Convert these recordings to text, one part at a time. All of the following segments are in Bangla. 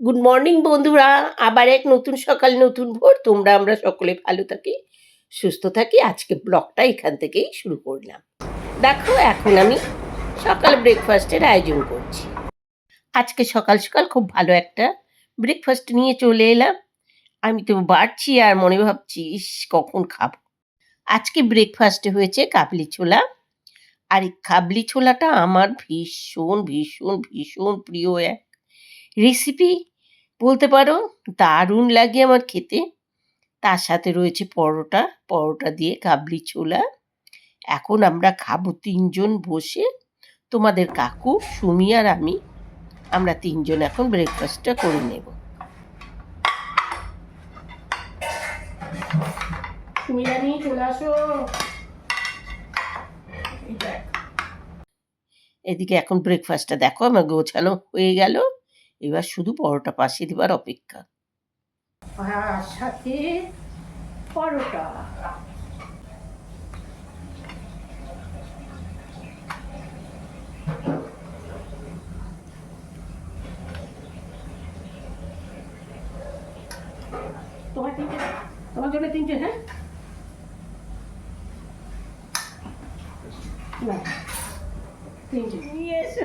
গুড মর্নিং বন্ধুরা। আবার এক নতুন সকাল, নতুন ভোর। তোমরা, আমরা সকলে ভালো থাকি, সুস্থ থাকি। আজকে ব্লগটা এখান থেকেই শুরু করলাম। দেখো, এখন আমি সকাল ব্রেকফাস্টের আয়োজন করছি। আজকে সকাল সকাল খুব ভালো একটা ব্রেকফাস্ট নিয়ে চলে এলাম। আমি তো বাড়ছি আর মনে ভাবছি, ইস, কখন খাব? আজকে ব্রেকফাস্টে হয়েছে কাবলি ছোলা। আর এই কাবলি ছোলাটা আমার ভীষণ ভীষণ ভীষণ প্রিয় এক রেসিপি বলতে পারো? দারুণ লাগে আমার খেতে। তার সাথে রয়েছে পরোটা। পরোটা দিয়ে কাবলি ছোলা। এখন আমরা খাব তিনজন বসে। তোমাদের কাকু সুমি আর আমি আমরা তিনজন এখন ব্রেকফাস্টটা করে নেব। এদিকে এখন ব্রেকফাস্টটা দেখো আমার গোছানো হয়ে গেল। এবার শুধু পরোটা পাশে দেবার অপেক্ষা। আর সাথে পরোটা। তোমার তিনটে? তোমার জন্য তিনটে হ্যাঁ? না তিনটে। নিয়ে এসো।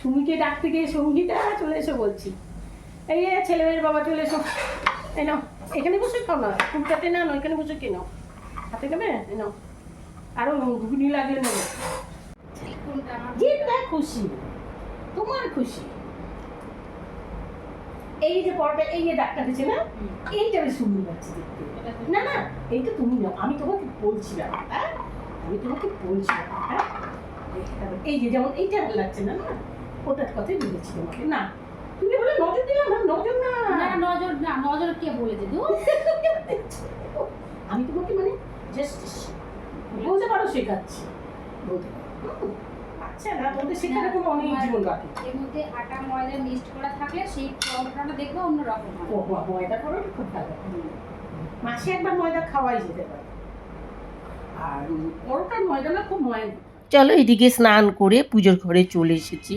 সুমিকে ডাকতে গিয়ে সঙ্গীতা চলে এসো বলছি। এই যে ছেলে মেয়ের বাবা চলে এসো। এই নাও এখানে বসে খাও না ফুলটাতে না না এখানে বসে কে নাও। হাতে নেবে এই নাও। আরও ঘুগনি লাগলে নেবে। যেটা খুশি। তোমার খুশি। এই যে পরটা এই যে ডাক্তার দিচ্ছে না এইটা আমি সুন্দর লাগছে দেখতে না না এইটা তুমি নাও। আমি তোমাকে বলছিলাম হ্যাঁ? আমি তোমাকে বলছিলাম হ্যাঁ এই যে যেমন এইটা ভালো লাগছে না না? ওটার কথাই বলেছি তোমাকে না তুমি বলে নজর দিলাম না নজর না। না নজর না নজর কে বলেছে দু আমি তোমাকে মানে জাস্ট বলতে পারো শেখাচ্ছি। বলতে পারো। আচ্ছা না তোমাদের শেখানো কোনো অনেক জীবন বাকি। এর মধ্যে আটা ময়দা মিক্সড করা থাকলে সেই পরোটাটা দেখবে অন্যরকম হয়। ও ময়দা করো খুব ভালো। মাসে একবার ময়দা খাওয়াই যেতে পারে। আর পরোটার ময়দা না খুব ময়দা চলো এদিকে স্নান করে পুজোর ঘরে চলে এসেছি।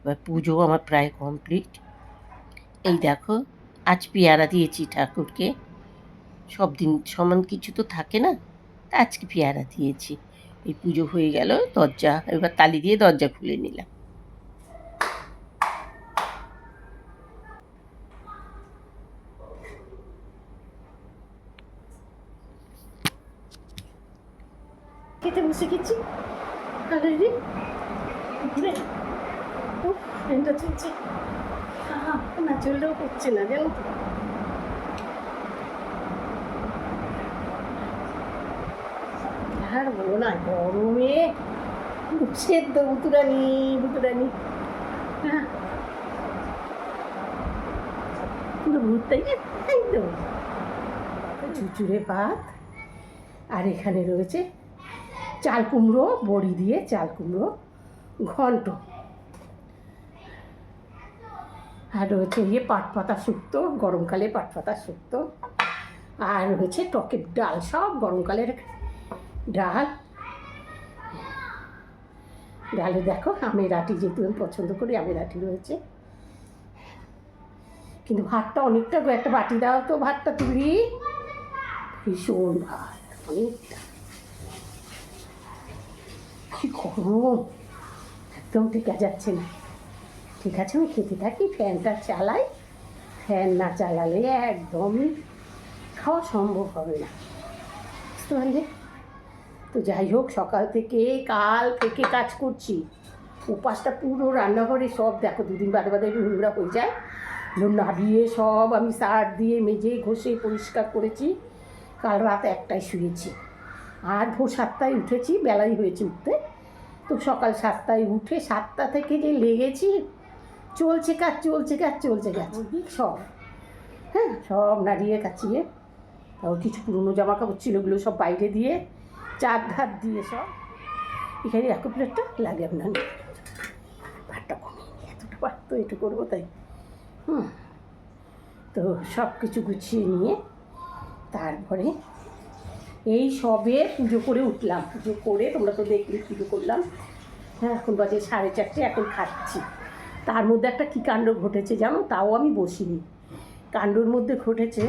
এবার পুজো আমার প্রায় কমপ্লিট এই দেখো, আজ পেয়ারা দিয়েছি ঠাকুরকে। সব দিন সমান কিছু তো থাকে না আজকে পেয়ারা দিয়েছি। এই পুজো হয়ে গেল, দরজা, এবার তালি দিয়ে দরজা খুলে নিলাম। খেতে বসে গেছি। ঘুরে। উফ ট্রেনটা চলছে না চললেও করছে না, জানো তো। আর বলো না, গরমে সেদ্ধ বুতুরানি বুতুরানি। হ্যাঁ পুরো ভূত তাই না একদম চুচুড়ে ভাত, আর এখানে রয়েছে চাল কুমড়ো, বড়ি দিয়ে চাল কুমড়ো, ঘন্ট। আর রয়েছে ইয়ে পাট পাতা শুক্তো, গরমকালে পাট পাতা শুক্তো। আর রয়েছে টকের ডাল, সব গরমকালের ডাল। ডালে দেখো আমের আটি যেহেতু আমি পছন্দ করি আমের আটি রয়েছে। কিন্তু ভাতটা অনেকটা একটা বাটি দাও তো ভাতটা তুলি ভীষণ ভাত, অনেকটা। কি গরম, একদম টেকা যাচ্ছে না। ঠিক আছে, আমি খেতে থাকি, ফ্যানটা চালাই। ফ্যান না চালালে একদমই খাওয়া সম্ভব হবে না। বুঝতে পারলে? তো যাই হোক, সকাল থেকে, কাল থেকে কাজ করছি। উপাসটা পুরো রান্নাঘরে সব, দেখো দুদিন বাদে বাদে নোংরা হয়ে যায়। নাবিয়ে সব আমি সার দিয়ে মেজে ঘষে পরিষ্কার করেছি। কাল রাত একটায় শুয়েছি। আর ভোর সাতটায় উঠেছি বেলাই হয়েছে উঠতে। তো সকাল সাতটায় উঠে সাতটা থেকে যে লেগেছি চলছে কাজ চলছে কাজ চলছে কাজ। সব। হ্যাঁ সব নাড়িয়ে কাচিয়ে তাও কিছু পুরনো জামা কাপড় ছিল ওগুলো সব বাইরে দিয়ে চার ধার দিয়ে সব। এখানে এক প্লেটটা লাগে আপনার ভাতটা কমে এতটা ভাত তো একটু করব তাই। হুম। তো সব কিছু গুছিয়ে নিয়ে তারপরে এই সবে পুজো করে উঠলাম। পুজো করে তোমরা তো দেখলে পুজো করলাম। হ্যাঁ এখন বাজে সাড়ে চারটে এখন খাচ্ছি। তার মধ্যে একটা কী কাণ্ড ঘটেছে জানো? তাও আমি বসিনি। কাণ্ডর মধ্যে ঘটেছে,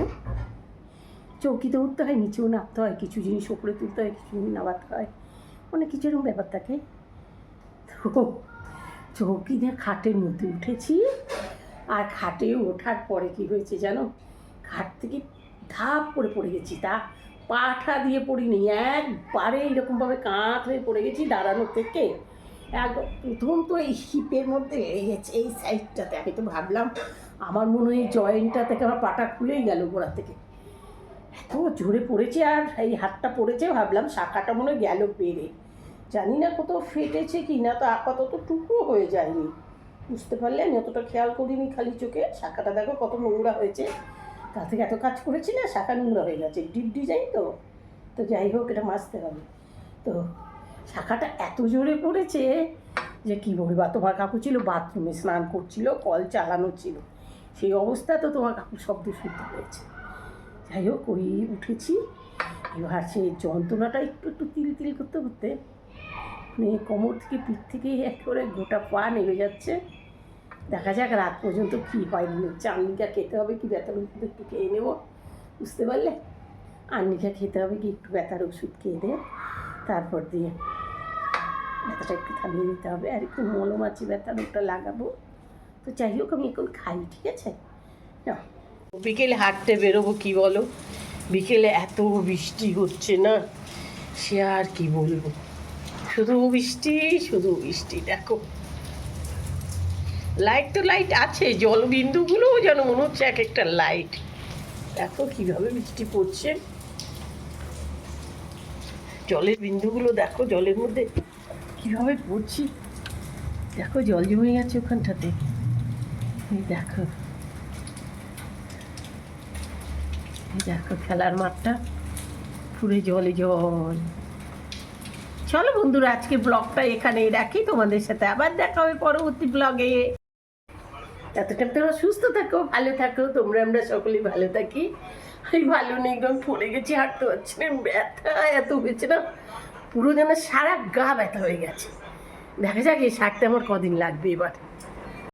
চৌকিতে উঠতে হয়, নিচেও নামতে হয়, কিছু জিনিস ওপরে তুলতে হয়, কিছু জিনিস নামাতে হয়। অনেক কিছু এরকম ব্যাপার থাকে। তো চৌকি দিয়ে খাটের মধ্যে উঠেছি, আর খাটে ওঠার পরে কি হয়েছে জানো? খাট থেকে ধাপ করে পড়ে গেছি, তা পাঠা দিয়ে পড়িনি, একবারে এরকমভাবে কাঁধ হয়ে পড়ে গেছি দাঁড়ানো থেকে। এক প্রথম তো এই হিপের মধ্যে লেগে গেছে, এই সাইডটাতে আমি তো ভাবলাম, আমার মনে হয় জয়েন্টটা থেকে আমার পাটা খুলেই গেল গোড়া থেকে। এত জোরে পড়েছে আর এই হাতটা পড়েছে, ভাবলাম শাখাটা মনে গেল বেড়ে জানি না কোথাও ফেটেছে কি না তো আপাতত টুকরো হয়ে যায়নি। বুঝতে পারলে, আমি অতটা খেয়াল করিনি খালি চোখে। শাখাটা দেখো কত নোংরা হয়েছে। তা থেকে এত কাজ করেছি না, শাখা নোংরা হয়ে গেছে। ডিপ ডিজাইন তো। তো যাই হোক, এটা মাজতে হবে। তো শাখাটা এত জোরে পড়েছে যে কী বলবা তোমার কাকু ছিল, বাথরুমে স্নান করছিল, কল চালানো ছিল। সেই অবস্থা তো তোমার কাকুর শব্দ শুনতে হয়েছে যাই হোক, ওই উঠেছি। এবার সেই যন্ত্রণাটা একটু একটু তিল তিল করতে করতে মানে কোমর থেকে, পিঠ থেকে একেবারে গোটা পা নেমে যাচ্ছে। দেখা যাক রাত পর্যন্ত কী হয়। আর্নিকা খেতে হবে কি, ব্যথার ওষুধ একটু খেয়ে নেব, বুঝতে পারলে? আর্নিকা খেতে হবে কি, একটু ব্যথার ওষুধ খেয়ে দে তারপর দিয়ে ব্যথাটা একটু থামিয়ে দিতে হবে আর একটু মলম আছে ব্যথার ওটা লাগাবো। তো যাই হোক, আমি এখন খাই, ঠিক আছে? নাও। বিকেলে হাঁটতে বেরোবো কি বলো? বিকেলে এত বৃষ্টি হচ্ছে না, সে আর কি বলব? শুধু বৃষ্টি শুধু বৃষ্টি, দেখো। লাইট তো লাইট আছে, জলবিন্দুগুলোও যেন মনে হচ্ছে এক একটা লাইট দেখো কীভাবে বৃষ্টি পড়ছে। জলের বিন্দুগুলো দেখো, জলের মধ্যে কীভাবে পড়ছি? দেখো, জল জমে গেছে ওখানটাতে। দেখো। দেখো, খেলার মাঠটা। পুরে জলে জল। চলো বন্ধুরা, আজকে ব্লগটা এখানেই রাখি। তোমাদের সাথে আবার দেখা হবে পরবর্তী ব্লগে। এতটা তোমরা সুস্থ থাকো, ভালো থাকো। তোমরা আমরা সকলেই ভালো থাকি। আমি ভালো নেই, একদম পড়ে গেছি, হাঁটতে পারছি না। ব্যথা, এত হয়েছে না। পুরো যেন সারা গা ব্যথা হয়ে গেছে। দেখা যাক এই শাকটা আমার কদিন লাগবে এবার।